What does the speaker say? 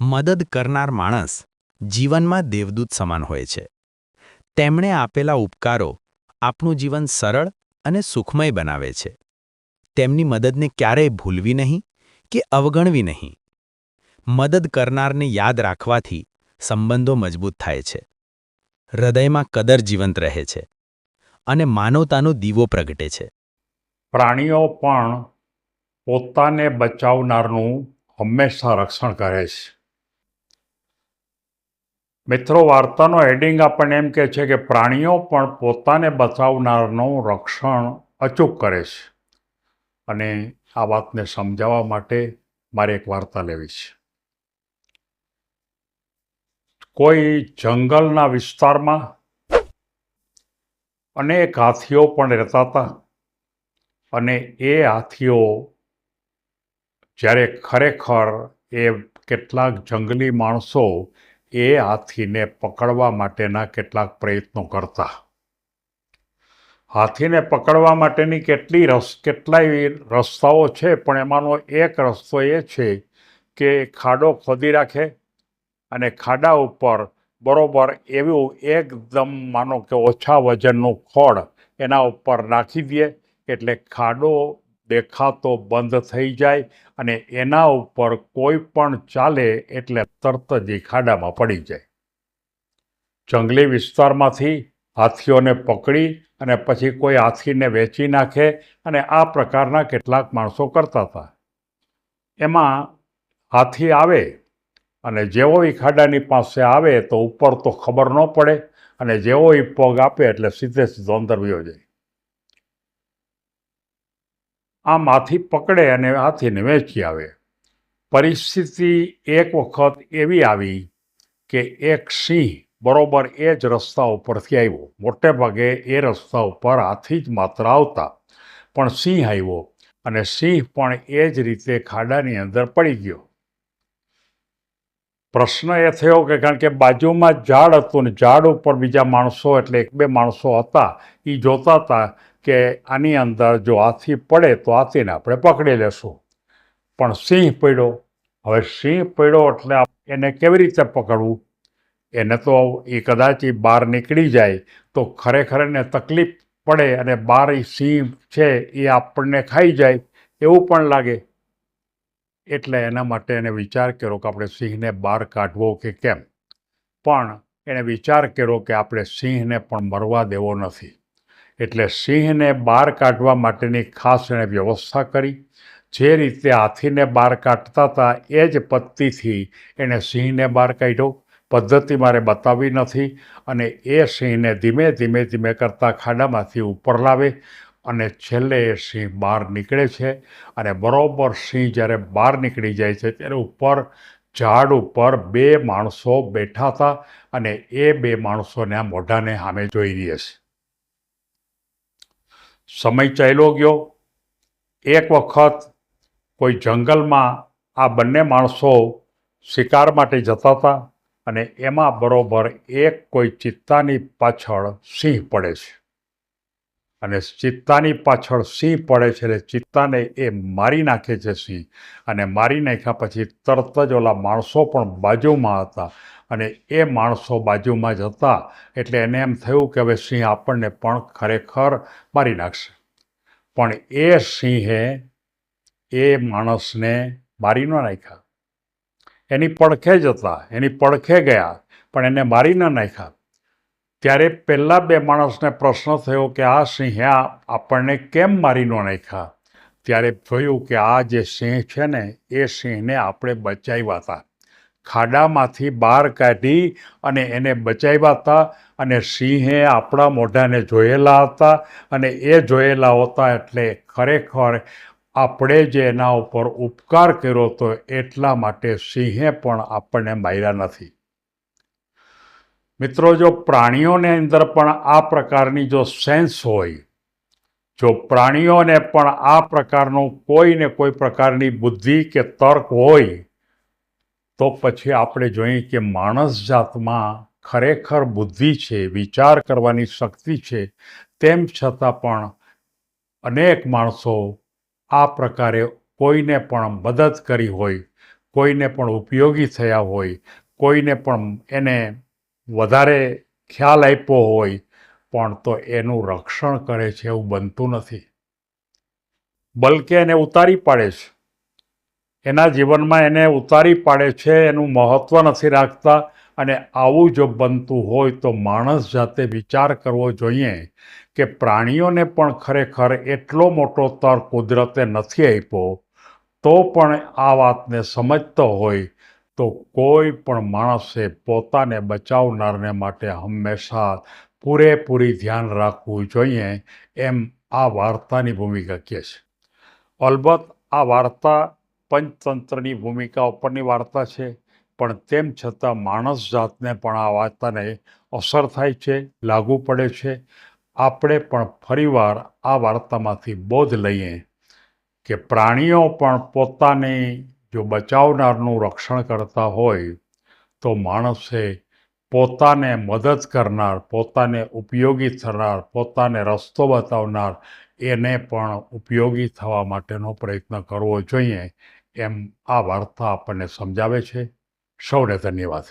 મદદ કરનાર માણસ જીવનમાં દેવદૂત સમાન હોય છે. તેમણે આપેલા ઉપકારો આપણું જીવન સરળ અને સુખમય બનાવે છે. તેમની મદદને ક્યારેય ભૂલવી નહીં કે અવગણવી નહીં. મદદ કરનારને યાદ રાખવાથી સંબંધો મજબૂત થાય છે. હૃદયમાં કદર જીવંત રહે છે અને માનવતાનો દીવો પ્રગટે છે. પ્રાણીઓ પણ પોતાને બચાવનારનું હંમેશા રક્ષણ કરે છે. મિત્રો, વાર્તાનો હેડિંગ આપણને એમ કહે છે કે પ્રાણીઓ પણ પોતાને બચાવનારનું રક્ષણ અચૂક કરે છે. અને આ વાતને સમજાવવા માટે મારે એક વાર્તા લેવી છે. કોઈ જંગલના વિસ્તારમાં અનેક હાથીઓ પણ રહેતા હતા અને એ હાથીઓ જ્યારે ખરેખર એ કેટલાક જંગલી માણસો એ હાથીને પકડવા માટેના કેટલાક પ્રયત્નો કરતા. હાથીને પકડવા માટેની કેટલી રસ, કેટલાય રસ્તાઓ છે, પણ એમાંનો એક રસ્તો એ છે કે ખાડો ખોદી રાખે અને ખાડા ઉપર બરોબર એવું એકદમ માનો કે ઓછા વજનનું ખોળ એના ઉપર નાખી દે, એટલે ખાડો દેખાતો બંધ થઈ જાય અને એના ઉપર કોઈ પણ ચાલે એટલે તરત જ ખાડામાં પડી જાય. જંગલી વિસ્તારમાંથી હાથીઓને પકડી અને પછી કોઈ હાથીને વેચી નાખે અને આ પ્રકારના કેટલાક માણસો કરતા હતા. એમાં હાથી આવે અને જેવો એ ખાડાની પાસે આવે તો ઉપર તો ખબર ન પડે અને જેવો એ પગ આપે એટલે સીધે સીધો અંદર વયો જાય. આમ હાથી પકડે અને હાથીને વેચી આવે. પરિસ્થિતિ એક વખત એવી આવી કે એક સિંહ બરોબર એ જ રસ્તા ઉપરથી આવ્યો. મોટે ભાગે એ રસ્તા ઉપર હાથી જ માત્ર આવતા. પણ સિંહ આવ્યો અને સિંહ પણ એ જ રીતે ખાડાની અંદર પડી ગયો. પ્રશ્ન એ થયો કે કારણ કે બાજુમાં ઝાડ હતું ને ઝાડ ઉપર બીજા માણસો એટલે એક બે માણસો હતા એ જોતા હતા કે આની અંદર જો હાથી પડે તો હાથીને આપણે પકડી લેશું. પણ સિંહ પડ્યો. હવે સિંહ પડ્યો એટલે એને કેવી રીતે પકડવું? એને તો એ કદાચ એ બહાર નીકળી જાય તો ખરેખર એને તકલીફ પડે અને બહાર એ સિંહ છે એ આપણને ખાઈ જાય એવું પણ લાગે. એટલે એના માટે એને વિચાર કર્યો કે આપણે સિંહને બહાર કાઢવો કે કેમ? પણ એણે વિચાર કર્યો કે આપણે સિંહને પણ મરવા દેવો નથી. એટલે સિંહને બહાર કાઢવા માટેની ખાસ એણે વ્યવસ્થા કરી. જે રીતે હાથીને બહાર કાઢતા હતા એ જ પદ્ધતિથી એણે સિંહને બહાર કાઢ્યો. પદ્ધતિ મારે બતાવી નથી અને એ સિંહને ધીમે ધીમે ધીમે કરતાં ખાડામાંથી ઉપર લાવે અને છેલ્લે એ સિંહ બહાર નીકળે છે અને બરોબર સિંહ જ્યારે બહાર નીકળી જાય છે ત્યારે ઉપર ઝાડ ઉપર બે માણસો બેઠા હતા અને એ બે માણસોને આ મોઢાને સામે જોઈ રહ્યા છે. સમય ચાલ્યો ગયો. એક વખત કોઈ જંગલમાં આ બંને માણસો શિકાર માટે જતા હતા અને એમાં બરોબર એક કોઈ ચિત્તાની પાછળ સિંહ પડે છે. અને ચિત્તાની પાછળ સિંહ પડે છે એટલે ચિત્તાને એ મારી નાખે છે સિંહ. અને મારી નાખ્યા પછી તરત જ ઓલા માણસો પણ બાજુમાં હતા. અને એ માણસો બાજુમાં જ હતા. એટલે એને એમ થયું કે હવે સિંહ આપણને પણ ખરેખર મારી નાખશે. પણ એ સિંહે એ માણસને મારી ન નાખ્યા. એની પડખે જ હતા, એની પડખે ગયા, પણ એને મારી ન નાખ્યા. ત્યારે પહેલાં બે માણસને પ્રશ્ન થયો કે આ સિંહે આપણને કેમ મારી ન નાખ્યા? ત્યારે જોયું કે આ જે સિંહ છે ને, એ સિંહને આપણે બચાવ્યા હતા. ખાડામાંથી બહાર કાઢી અને એને બચાવ્યા હતા અને સિંહે આપણા મોઢાને જોયેલા હતા અને એ જોયેલા હતા એટલે ખરેખર આપણે જે એના ઉપર ઉપકાર કર્યો હતો એટલા માટે સિંહે પણ આપણને માર્યા નથી. મિત્રો, જો પ્રાણીઓને અંદર પણ આ પ્રકારની જો સેન્સ હોય, જો પ્રાણીઓને પણ આ પ્રકારનું કોઈ ને કોઈ પ્રકારની બુદ્ધિ કે તર્ક હોય તો પછી આપણે જોઈએ કે માણસ જાતમાં ખરેખર બુદ્ધિ છે, વિચાર કરવાની શક્તિ છે, તેમ છતાં પણ અનેક માણસો આ પ્રકારે કોઈને પણ મદદ કરી હોય, કોઈને પણ ઉપયોગી થયા હોય, કોઈને પણ એને વધારે ખ્યાલ આપ્યો હોય, પણ તો એનું રક્ષણ કરે છે એવું બનતું નથી. બલકે એને ઉતારી પાડે છે. એના જીવનમાં એને ઉતારી પાડે છે, એનું મહત્ત્વ નથી રાખતા અને આવું જો બનતું હોય તો માણસ જાતે વિચાર કરવો જોઈએ કે પ્રાણીઓને પણ ખરેખર એટલો મોટો તર કુદરતે નથી આપ્યો, તો પણ આ વાતને સમજતો હોય તો કોઈ પણ માણસે પોતાને બચાવનારને માટે હંમેશા પૂરેપૂરી ધ્યાન રાખવું જોઈએ એમ આ વાર્તાની ભૂમિકા કહે છે. અલબત્ત આ વાર્તા પંચતંત્રની ભૂમિકા ઉપરની વાર્તા છે, પણ તેમ છતાં માણસ જાતને પણ આ વાર્તાને અસર થાય છે, લાગુ પડે છે. આપણે પણ ફરીવાર આ વાર્તામાંથી બોધ લઈએ કે પ્રાણીઓ પણ પોતાની જો બચાવનારનું રક્ષણ કરતા હોય, તો માણસે પોતાને મદદ કરનાર, પોતાને ઉપયોગી થનાર, પોતાને રસ્તો બતાવનાર, એને પણ ઉપયોગી થવા માટેનો પ્રયત્ન કરવો જોઈએ. એમ આ વાર્તા આપણને સમજાવે છે. સૌને ધન્યવાદ.